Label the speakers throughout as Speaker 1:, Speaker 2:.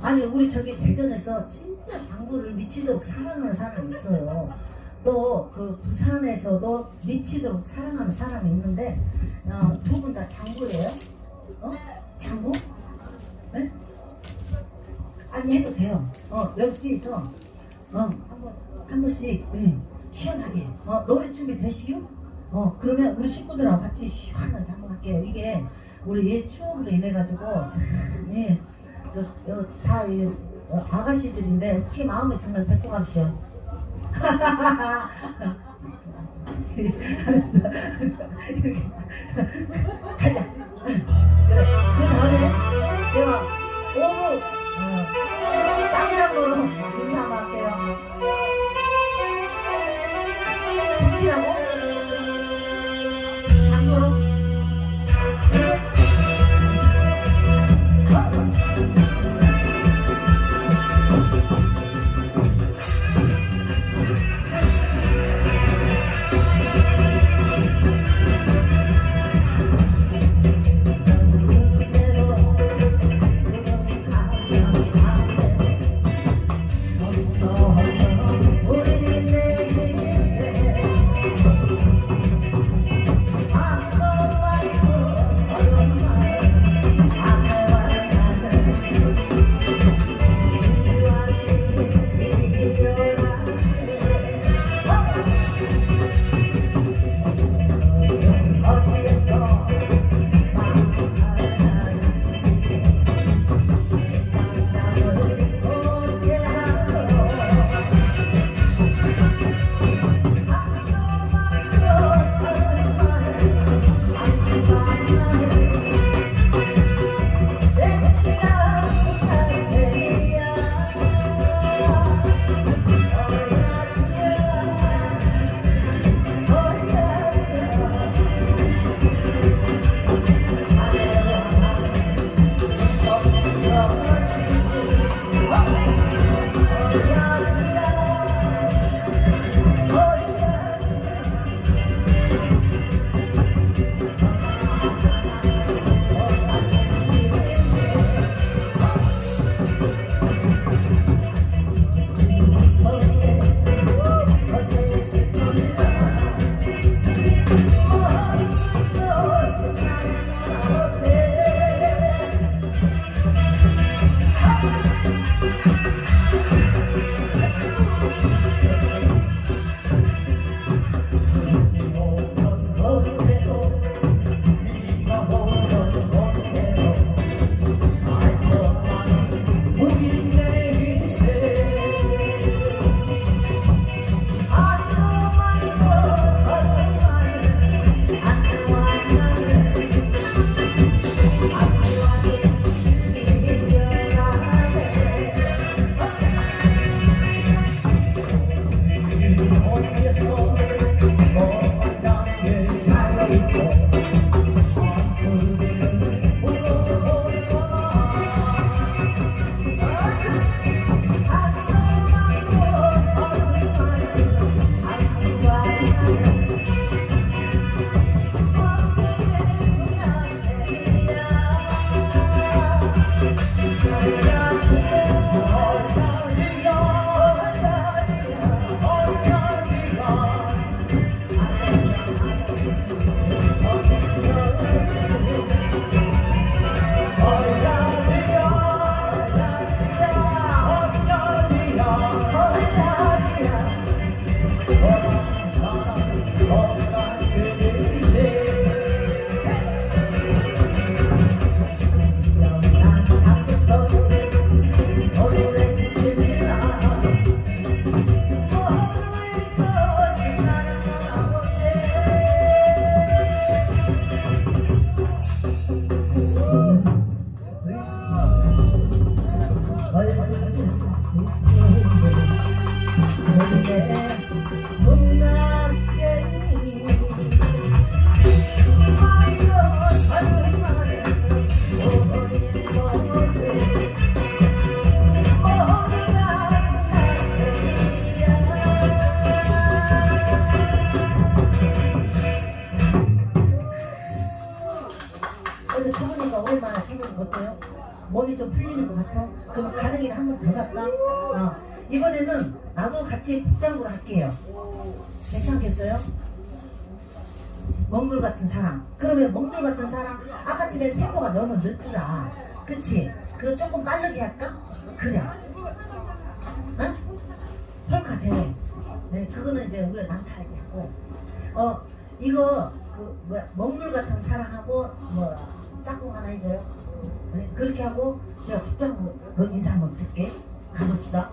Speaker 1: 아니 우리 저기 대전에서 진짜 장구를 미치도록 사랑하는 사람이 있어요. 또 그 부산에서도 미치도록 사랑하는 사람이 있는데 어, 두분 다 장구예요? 어? 장구? 네? 아니 해도 돼요. 어 여기서 어 한번 한 번씩 네, 시원하게 어 노래 준비 되시요? 어 그러면 우리 식구들하고 같이 시원하게 한번 할게요. 이게 우리 옛 추억으로 인해 가지고 참 예. 그, 어, 다 이, 어, 아가씨들인데 혹시 마음에 들면 데리고 가시오. 가자. 그래. 그 다음에 제가 오후 어, 쌍장으로 인사 한번 할게요. Oh, Thank you. 어제 쳐보니까 오랜만에 쳐보니까 어때요? 몸이 좀 풀리는 것 같아? 그럼 가는 길에 한번 더 갈까? 어. 이번에는 나도 같이 북장구를 할게요. 괜찮겠어요? 먹물 같은 사람. 그러면 먹물 같은 사람, 아까 집에 템포가 너무 늦더라. 그치? 그거 조금 빠르게 할까? 그래. 응? 헐카 돼. 네, 그거는 이제 우리가 난타하게 하고. 어, 이거, 그, 뭐야, 먹물 같은 사랑하고, 뭐, 짝꿍 하나 해줘요. 네, 그렇게 하고, 제가 국장으로 인사 한번 드릴게. 가봅시다.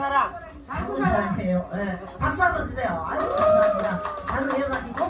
Speaker 1: 사랑 장군사랑이에요. 네. 박수 한번 주세요. 아유 감사합니다. 바로 해가지고